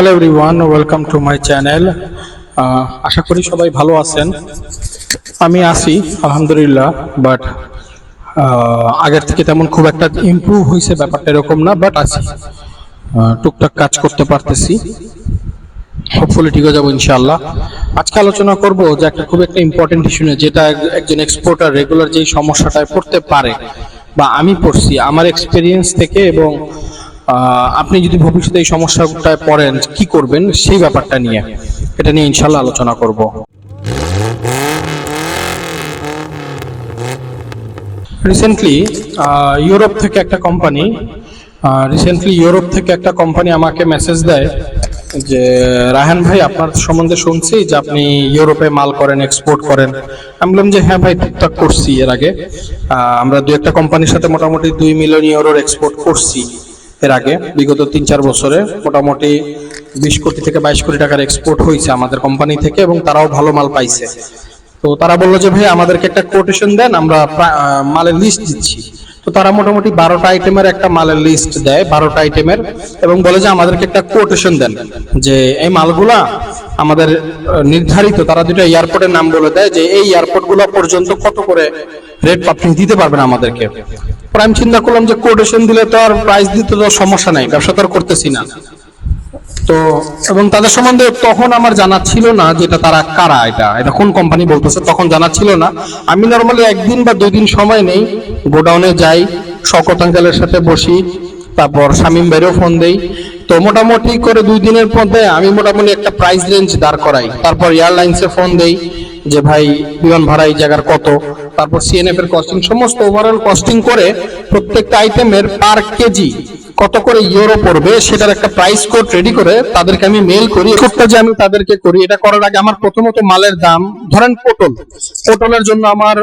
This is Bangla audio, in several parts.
Hello everyone welcome to my channel আশা করি সবাই ভালো আছেন। আমি আছি, আলহামদুলিল্লাহ বাট আগের থেকে তেমন খুব একটা ইমপ্রুভ হয়েছে ব্যাপারটা এরকম না বাট আছি। টুকটাক কাজ করতে পারতেছি। হোপফুলি ঠিক হয়ে যাব ইনশাআল্লাহ। আজকে আলোচনা করব যে একটা খুব একটা ইম্পর্টেন্ট ইস্যু নিয়ে, যেটা এক- একজন এক্সপোর্টার রেগুলার যেই সমস্যাটায় পড়তে পারে, বা আমি পড়ছি, আমার এক্সপিরিয়েন্স থেকে এবং আপনি যদি ভবিষ্যতে এই সমস্যাটায় পড়েন, কি করবেন? সেই ব্যাপারটা নিয়ে। এটা নিয়ে ইনশাআল্লাহ আলোচনা করব। রিসেন্টলি ইউরোপ থেকে একটা কোম্পানি রিসেন্টলি ইউরোপ থেকে একটা কোম্পানি আমাকে মেসেজ দেয় যে, রাহান ভাই, আপনার সম্বন্ধে শুনছি যে আপনি ইউরোপে মাল করেন এক্সপোর্ট করেন। আমি বললাম যে হ্যাঁ ভাই, টুকটাক করছি এর আগে। আমরা দু একটা কোম্পানির সাথে মোটামুটি দুই মিলিয়ন ইউরোর এক্সপোর্ট করছি। এর আগে বিগত তিন চার বছরে মোটামুটি বিশ কোটি থেকে বাইশ কোটি টাকার এক্সপোর্ট হয়েছে আমাদের কোম্পানি থেকে এবং তারাও ভালো মাল পাইছে। তো তারা বলল যে ভাই আমাদেরকে একটা কোটেশন দেন, আমরা মালের লিস্ট দিচ্ছি। তো তারা মোটামুটি বারোটা আইটেমের একটা মালের লিস্ট দেয়, বারোটা আইটেমের এবং বলে যে, আমাদেরকে একটা কোটেশন দেন যে, এই মালগুলা আমাদের নির্ধারিত, তারা দুটো এয়ারপোর্টের নাম বলে দেয় যে, এই এয়ারপোর্টগুলো পর্যন্ত কত করে রেট আপনি দিতে পারবেন আমাদেরকে? পরে আমি চিন্তা করলাম যে কোটেশন দিলে তো আর প্রাইস দিতে তো সমস্যা নাই, ব্যবসা তো আর করতেছি না। তো এবং তাদের সম্বন্ধে তখন আমার জানা ছিল না যে এটা তারা কারা এটা এটা কোন কোম্পানি বলতেছে, তখন জানা ছিল না। আমি নর্মালি একদিন বা দুই দিন সময় নেই, গোডাউনে যাই শকত আঙ্কেলের সাথে বসি, তারপর শামিম ভাইরেও ফোন দেই। তো মোটামুটি করে দুই দিনের মধ্যে আমি মোটামুটি একটা প্রাইস রেঞ্জ দাঁড় করাই। তারপর এয়ারলাইন্সে ফোন দেই যে, ভাই, বিমান ভাড়া এই জায়গার কত? তারপর সিএনএফ এর কস্টিং সমস্ত ওভারঅল কস্টিং করে প্রত্যেকটা আইটেমের পার কেজি কত করে ইউরো পড়বে, সেটার একটা প্রাইস কোড রেডি করে তাদেরকে আমি মেল করি কোডটা যে আমি তাদেরকে করি, এটা করার আগে আমার প্রথমত মালের দাম, ধরেন পটল। পটলের জন্য আমার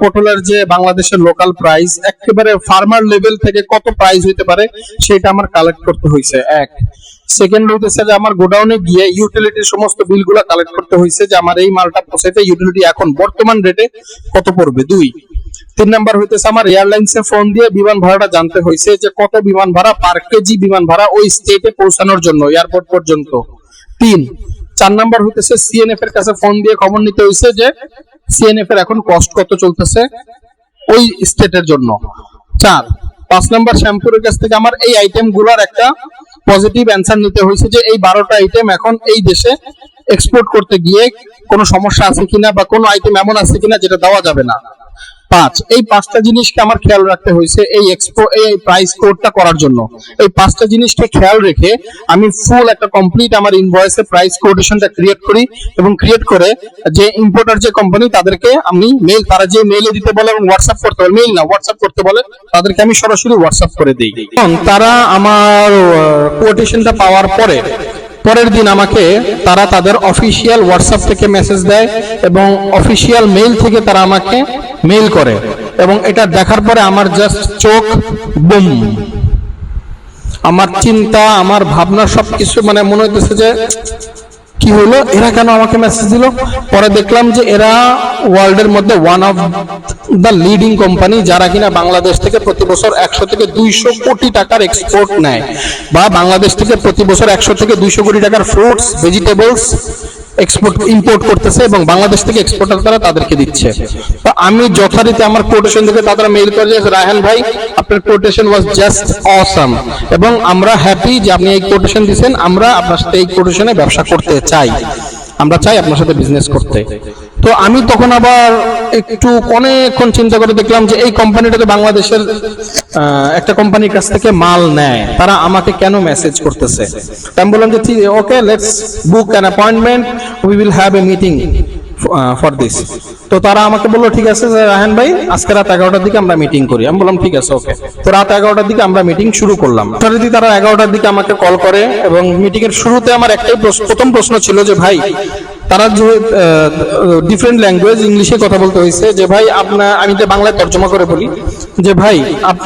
পটলের যে বাংলাদেশের লোকাল প্রাইস একেবারে ফার্মার লেভেল থেকে কত প্রাইস হইতে পারে, সেটা আমার কালেক্ট করতে হয়েছে এক সেকেন্ড হইতেছে যে আমার গোডাউনে গিয়ে ইউটিলিটির সমস্ত বিলগুলো কালেক্ট করতে হয়েছে যে আমার এই মালটা পৌঁছাইতে ইউটিলিটি এখন বর্তমান রেটে কত পড়বে? দুই। তিন নাম্বার হইতেছে আমার এয়ারলাইন্সে ফোন দিয়ে বিমান ভাড়াটা জানতে হয়েছে যে কত বিমান ভাড়া পার কেজি বিমান ভাড়া ওই স্টেটে পৌঁছানোর জন্য এয়ারপোর্ট পর্যন্ত। তিন। চার নাম্বার হইতেছে সিএনএফ এর কাছে ফোন দিয়ে খবর নিতে হয়েছে যে সিএনএফ এর এখন কস্ট কত চলতেছে ওই স্টেটের জন্য। চার। পাঁচ নাম্বার শ্যাম্পুরের কাছ থেকে আমার এই আইটেমগুলার একটা পজিটিভ অ্যান্সার নিতে হয়েছে যে এই বারোটা আইটেম এখন এই দেশে এক্সপোর্ট করতে গিয়ে কোনো সমস্যা আছে কিনা বা কোনো আইটেম এমন আছে কিনা যেটা দেওয়া যাবে না। পাঁচ। এই পাঁচটা জিনিসকে আমার খেয়াল রাখতে হয়েছে এই এক্সপো এই প্রাইস কোডটা করার জন্য। এই পাঁচটা জিনিসকে খেয়াল রেখে আমি ফুল একটা কমপ্লিট আমার ইনভয়েসে প্রাইস কোটেশনটা ক্রিয়েট করি এবং ক্রিয়েট করে যে ইম্পোর্টার যে কোম্পানি তাদেরকে আমি মেল তারা যে মেইলে দিতে বলে এবং হোয়াটসঅ্যাপ করতে বলে মেইল না হোয়াটসঅ্যাপ করতে বলে, তাদেরকে আমি সরাসরি হোয়াটসঅ্যাপ করে দিই। তারা আমার কোটেশনটা পাওয়ার পরে পরের দিন আমাকে তারা তাদের অফিসিয়াল হোয়াটসঅ্যাপ থেকে মেসেজ দেয় এবং অফিসিয়াল মেইল থেকে তারা আমাকে মেইল করে এবং এটা দেখার পরে আমার জাস্ট চোখ বুম। আমার চিন্তা, আমার ভাবনা সব কিছু মানে মনে হইতেছে যে, কি হলো এরা কেন আমাকে মেসেজ দিল? পরে দেখলাম যে এরা ওয়ার্ল্ডের মধ্যে one of the leading company যারা কিনা বাংলাদেশ থেকে প্রতি বছর একশো থেকে দুইশো কোটি টাকার এক্সপোর্ট নেয় বা বাংলাদেশ থেকে প্রতি বছর একশো থেকে দুইশো কোটি টাকার ফ্রুটস ভেজিটেবলস এক্সপোর্ট ইম্পোর্ট করতেছে এবং বাংলাদেশ থেকে এক্সপোর্টার তারা তাদেরকে দিচ্ছে। তো আমি যথারীতি আমার কোটেশন থেকে তারা মেইল করে যে রায়হান ভাই, আপনার কোটেশন ওয়াজ জাস্ট অসাম এবং আমরা হ্যাপি যে আপনি এই কোটেশন দিয়েছেন, আমরা আপনার সাথে এই কোটেশনে ব্যবসা করতে চাই। আমরা চাই আপনার সাথে বিজনেস করতে। তো আমি তখন আবার একটু অনেকক্ষণ চিন্তা করে দেখলাম যে এই কোম্পানিটা তো বাংলাদেশের একটা কোম্পানির কাছ থেকে মাল নেয়। তারা আমাকে কেন মেসেজ করতেছে? আমি বললাম যে okay let's book an appointment we will have a meeting for this তো তারা আমাকে বলল, ঠিক আছে রাহেন ভাই, আজকে রাত এগারোটার দিকে আমরা মিটিং করি। আমি বললাম, ঠিক আছে ওকে তো রাত এগারোটার দিকে আমরা মিটিং শুরু করলাম। যদি তারা এগারোটার দিকে আমাকে কল করে এবং মিটিং এর শুরুতে আমার একটাই প্রশ্ন- প্রথম প্রশ্ন ছিল যে, ভাই তারা যে ডিফারেন্ট ল্যাঙ্গুয়েজ ইংলিশে কথা বলতে হয়েছে, যে ভাই আপনার আমি তো বাংলায় তর্জমা করে বলি, যে ভাই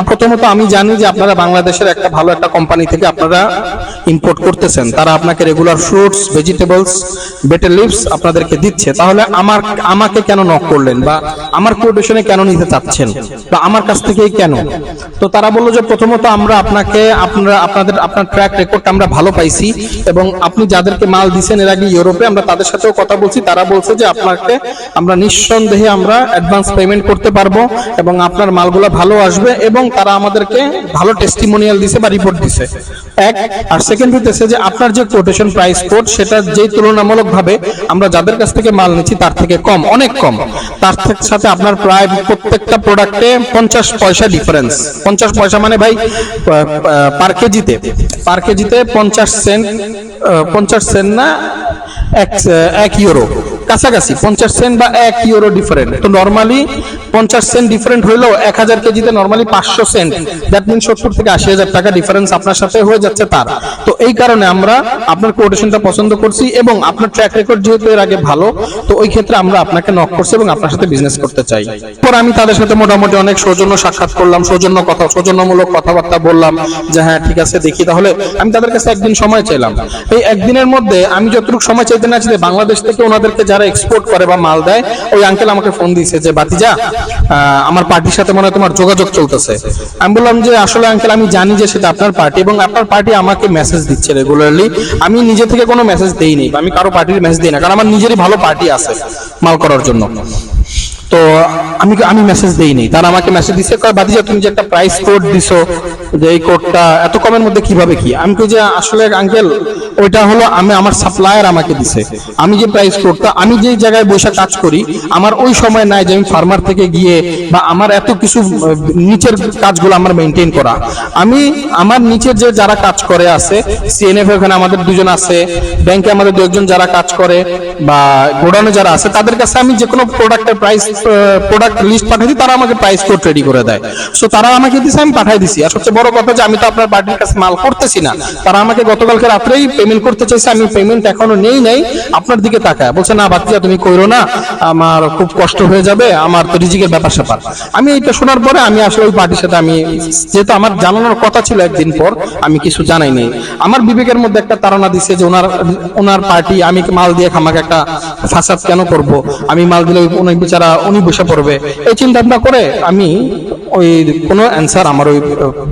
প্রথমত আমি জানি যে আপনারা বাংলাদেশের একটা ভালো একটা কোম্পানি থেকে আপনারা ইম্পোর্ট করতেছেন। তারা আপনাকে regular fruits vegetables better leaves আপনাদেরকে দিচ্ছে। তাহলে আমার, আমাকে কেন নক করলেন? বা আমার কোটেশনে কেন নিতে চাচ্ছেন? বা আমার কাছ থেকেই কেন? তো তারা বলল যে প্রথমত আমরা আপনাকে, আপনারা, আপনাদের, আপনার ট্র্যাক রেকর্ডটা আমরা ভালো পাইছি এবং আপনি যাদেরকে মাল দিচ্ছেন এর আগে ইউরোপে, আমরা তাদের সাথেও কথা বলছি, তারা বলছে যে আপনাকে আমরা নিঃসন্দেহে আমরা অ্যাডভান্স পেমেন্ট করতে পারব এবং আপনার মালগুলো ভালো আসবে এবং তারা আমাদেরকে ভালো টেস্টিমোনিয়াল দিছে বা রিপোর্ট দিছে। এক, আর সেকেন্ড হইতেছে যে আপনার যে কোটেশন প্রাইস কোড সেটা যেই তুলনামূলকভাবে আমরা যাদের কাছ থেকে মাল নিচ্ছি, তার থেকে কম, অনেক কম। তার সাথে আপনার প্রায় প্রত্যেকটা প্রোডাক্টে পঞ্চাশ পয়সা ডিফারেন্স পঞ্চাশ পয়সা মানে ভাই পার কেজিতে। পার কেজিতে পঞ্চাশ সেন্ট পঞ্চাশ সেন্ট না এক এক ইউরো কাছাকাছি, পঞ্চাশ সেন্ট বা এক ইউরো ডিফারেন্ট তো নর্মালি পঞ্চাশ সেন্ট ডিফারেন্ট হইলেও এক হাজার কেজিতে নর্মালি পাঁচশো সেন্ট। দ্যাট মিন সত্তর থেকে আশি হাজার টাকা ডিফারেন্স আপনার সাথে হয়ে যাচ্ছে তার। তো এই কারণে আমরা আপনার কোটেশনটা পছন্দ করছি এবং আপনার ট্র্যাক রেকর্ড যেহেতু এর আগে ভালো, তো ওই ক্ষেত্রে আমরা আপনাকে নক করছি এবং আপনার সাথে বিজনেস করতে চাই। পর আমি তাদের সাথে মোটামুটি অনেক সৌজন্য সাক্ষাৎ করলাম, সৌজন্য কথা, সৌজন্যমূলক কথাবার্তা বললাম যে হ্যাঁ ঠিক আছে, দেখি তাহলে আমি তাদের কাছে একদিন সময় চাইলাম। এই একদিনের মধ্যে আমি যতটুকু সময় চাইতে না চাইতে বাংলাদেশ থেকে ওনাদেরকে যারা এক্সপোর্ট করে বা মাল দেয়, ওই আঙ্কেল আমাকে ফোন দিয়েছে যে বাতিজা আমার পার্টির সাথে মনে হয় তোমার যোগাযোগ চলতেছে। আমি বললাম যে, আসলে আঙ্কেল আমি জানি যে সেটা আপনার পার্টি এবং আপনার পার্টি আমাকে মেসেজ দিচ্ছে রেগুলারলি আমি নিজে থেকে কোনো মেসেজ দেইনি আমি কারও পার্টির মেসেজ দিই না, কারণ আমার নিজেরই ভালো পার্টি আছে মাল করার জন্য। তো আমি আমি মেসেজ দেইনি তারা আমাকে মেসেজ দিছে বাদিজা, তুমি যে একটা প্রাইস কোড দিছো, যে এই কোডটা এত কমের মধ্যে কীভাবে কি? আমি কই যে, আসলে আঙ্কেল ওইটা হলো আমি, আমার সাপ্লায়ার আমাকে দিছে। আমি যে প্রাইস কোডটা আমি যে জায়গায় বসে কাজ করি, আমার ওই সময় নাই যে আমি ফার্মার থেকে গিয়ে বা আমার এত কিছু নিচের কাজগুলো আমার মেনটেন করা। আমি, আমার নিচের যে যারা কাজ করে আছে সিএনএফ ওখানে আমাদের দুজন আছে ব্যাংকে আমাদের দু একজন যারা কাজ করে, বা গোডাউনে যারা আছে, তাদের কাছে আমি যে কোনো প্রোডাক্টের প্রাইস প্রোডাক্ট লিস্ট দিই তারা আমাকে প্রাইস কোড রেডি করে দেয়। সো তারা আমাকে দিছে, আমি পাঠাই দিছি। আর সবচেয়ে বড় কথা যে, আমি তো আপনার পার্টির কাছে মাল করতেছি না। তারা আমাকে গতকালকে রাত্রেই পেমেন্ট করতে চাইছে, আমি পেমেন্ট এখনও নেই নাই, আপনার দিকে তাকায়। বলছে, না বাচ্চা তুমি কইরো না, আমার খুব কষ্ট হয়ে যাবে, আমার তো রিজিকের ব্যাপার স্যাপার। আমি এটা শোনার পরে আমি আসলে ওই পার্টির সাথে আমি, যেহেতু আমার জানানোর কথা ছিল একদিন পর, আমি কিছু জানাই নাই। আমার বিবেকের মধ্যে একটা তাড়না দিছে যে, ওনার ওনার পার্টি আমি মাল দিয়ে আমাকে একটা ফাসাদ কেন করব? আমি মাল দিলে উনি বেচারা উনি বসে পড়বে। এই চিন্তা ভাবনা করে আমি ওই কোনো অ্যান্সার আমার ওই,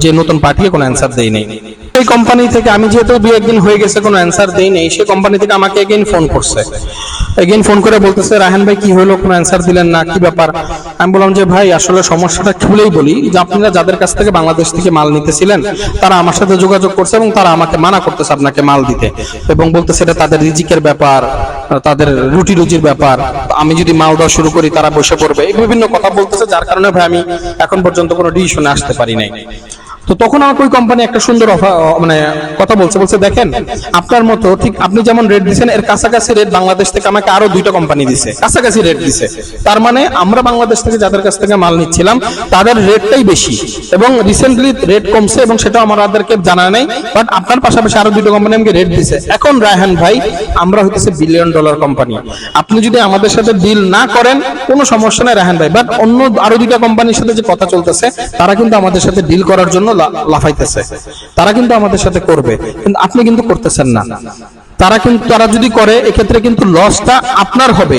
যে নতুন পার্টিকে কোনো অ্যান্সার দেই নেই। এই কোম্পানি থেকে আমি যেহেতু দু একদিন হয়ে গেছে, কোনো অ্যান্সার দেই নেই, সেই কোম্পানি থেকে আমাকে এগেইন ফোন করছে। এগেইন ফোন করে বলতেছে, রাহান ভাই, কি হলো? কোনো অ্যান্সার দিলেন না, কি ব্যাপার? আমি বললাম যে, ভাই, আসলে সমস্যাটা খুলেই বলি যে, আপনারা যাদের কাছ থেকে বাংলাদেশ থেকে মাল নিতেছিলেন, তারা আমার সাথে যোগাযোগ করছে এবং তারা আমাকে মানা করতেছে আপনাকে মাল দিতে এবং বলতেছে এটা তাদের রিজিকের ব্যাপার, তাদের রুটি রুজির ব্যাপার। আমি যদি মাল দেওয়া শুরু করি, তারা বসে পড়বে। এই বিভিন্ন কথা বলতেছে, যার কারণে ভাই, আমি এখন পর্যন্ত কোনো ডিসিশনে আসতে পারি নাই। তো তখন আমাকে ওই কোম্পানি একটা সুন্দর অফার মানে কথা বলছে বলছে, দেখেন, আপনার মতো, ঠিক আপনি যেমন রেট দিচ্ছেন এর কাছাকাছি রেট বাংলাদেশ থেকে আমাকে আরও দুইটা কোম্পানি দিছে, কাছাকাছি রেট দিছে। তার মানে আমরা বাংলাদেশ থেকে যাদের কাছ থেকে মাল নিচ্ছিলাম, তাদের রেটটাই বেশি। এবং রিসেন্টলি রেট কমছে এবং সেটা আমাদেরকে জানা নেই বাট আপনার পাশাপাশি আরও দুটো কোম্পানি আমাকে রেট দিছে। এখন রায়হান ভাই, আমরা হইতেছে বিলিয়ন ডলার কোম্পানি আপনি যদি আমাদের সাথে ডিল না করেন, কোনো সমস্যা নেই রায়হান ভাই বাট অন্য আরও দুইটা কোম্পানির সাথে যে কথা চলতেছে, তারা কিন্তু আমাদের সাথে ডিল করার জন্য লাফাইতেছে। তারা কিন্তু আমাদের সাথে করবে। কিন্তু আপনি কিন্তু করতেছেন না। তারা কিন্তু, তারা যদি করে, এক্ষেত্রে কিন্তু লসটা আপনার হবে।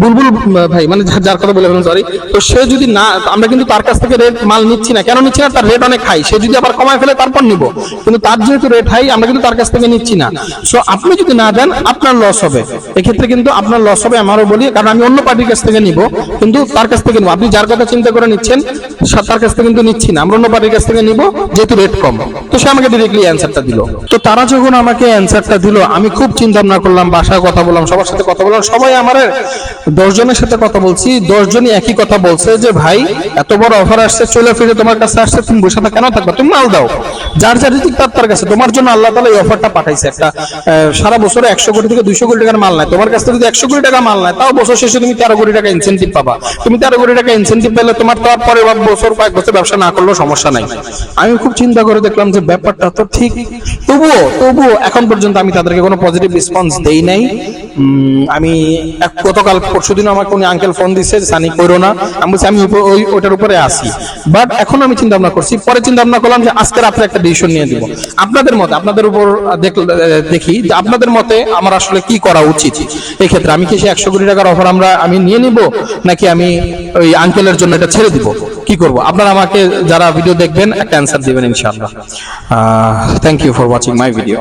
বুলবুল ভাই মানে যার কথা বলে সরি তো সে যদি না, আমরা কিন্তু তার কাছ থেকে রেট মাল নিচ্ছি না। কেন নিচ্ছি না? তার রেট অনেক হাই সে যদি আবার কমায় ফেলে তারপর নিব। কিন্তু তার যেহেতু রেট হাই আমরা কিন্তু তার কাছ থেকে নিচ্ছি না। সো আপনি যদি না দেন, আপনার লস হবে। এক্ষেত্রে কিন্তু আপনার লস হবে, আমারও বলি, কারণ আমি অন্য পার্টির কাছ থেকে নিব। কিন্তু তার কাছ থেকে নিব। আপনি যার কথা চিন্তা করে নিচ্ছেন তার কাছ থেকে কিন্তু নিচ্ছি না। আমরা অন্য পার্টির কাছ থেকে নিব, যেহেতু রেট কম। তো সে আমাকে ডিরেক্টলি অ্যান্সারটা দিল। তো তারা যখন আমাকে অ্যান্সারটা দিল, আমি খুব চিন্তা ভাবনা করলাম, বাসায় কথা বললাম, সবার সাথে কথা বললাম, সবাই আমার দশ জনের সাথে কথা বলছি, দশ জনই একই কথা বলছে যে, ভাই, এত বড় অফার আসছে, চলে ফিরে তোমার কাছে আসছে, তুমি বসে থাকা, কেন থাকবে? তুমি মাল দাও। যার যার রিজিক তার তার কাছে। তোমার জন্য আল্লাহ তালা এই অফারটা পাঠাইছে একটা সারা বছরে একশো কোটি থেকে দুইশো কোটি টাকার মাল নাই। তোমার কাছ থেকে যদি একশো কোটি টাকা মাল নাই, তাও বছর শেষে তুমি তেরো কোটি টাকা ইনসেন্টিভ পাবা। তুমি তেরো কোটি টাকা ইনসেন্টিভ পেলে তোমার তো আর পরে বছর কয়েক বছর ব্যবসা না করলেও সমস্যা নাই। আমি খুব চিন্তা করে দেখলাম যে ব্যাপারটা তো ঠিক। তবুও তবুও এখন পর্যন্ত আমি তাদেরকে কোনো পজিটিভ রেসপন্স দেই নাই। আমি এক- গতকাল পরশু দিন আমাকে উনি আঙ্কেল ফোন দিছে সানি, করো না। আমি বলছি, আমি উপ- ওই ওটার উপরে আসি বাট এখন আমি চিন্তা ভাবনা করছি, পরে চিন্তা ভাবনা করলাম যে আজকে আপনার একটা ডিসিশন নিয়ে দিব আপনাদের মতে, আপনাদের উপর দেখ- দেখি যে আপনাদের মতে আমার আসলে কি করা উচিত? এই ক্ষেত্রে আমি কি সেই একশো কোটি টাকার অফার আমরা, আমি নিয়ে নিব, নাকি আমি ওই আঙ্কেলের জন্য এটা ছেড়ে দিব? কি করব? আপনারা আমাকে যারা ভিডিও দেখবেন, একটা অ্যান্সার দিবেন ইনশাআল্লাহ। Thank you for watching my video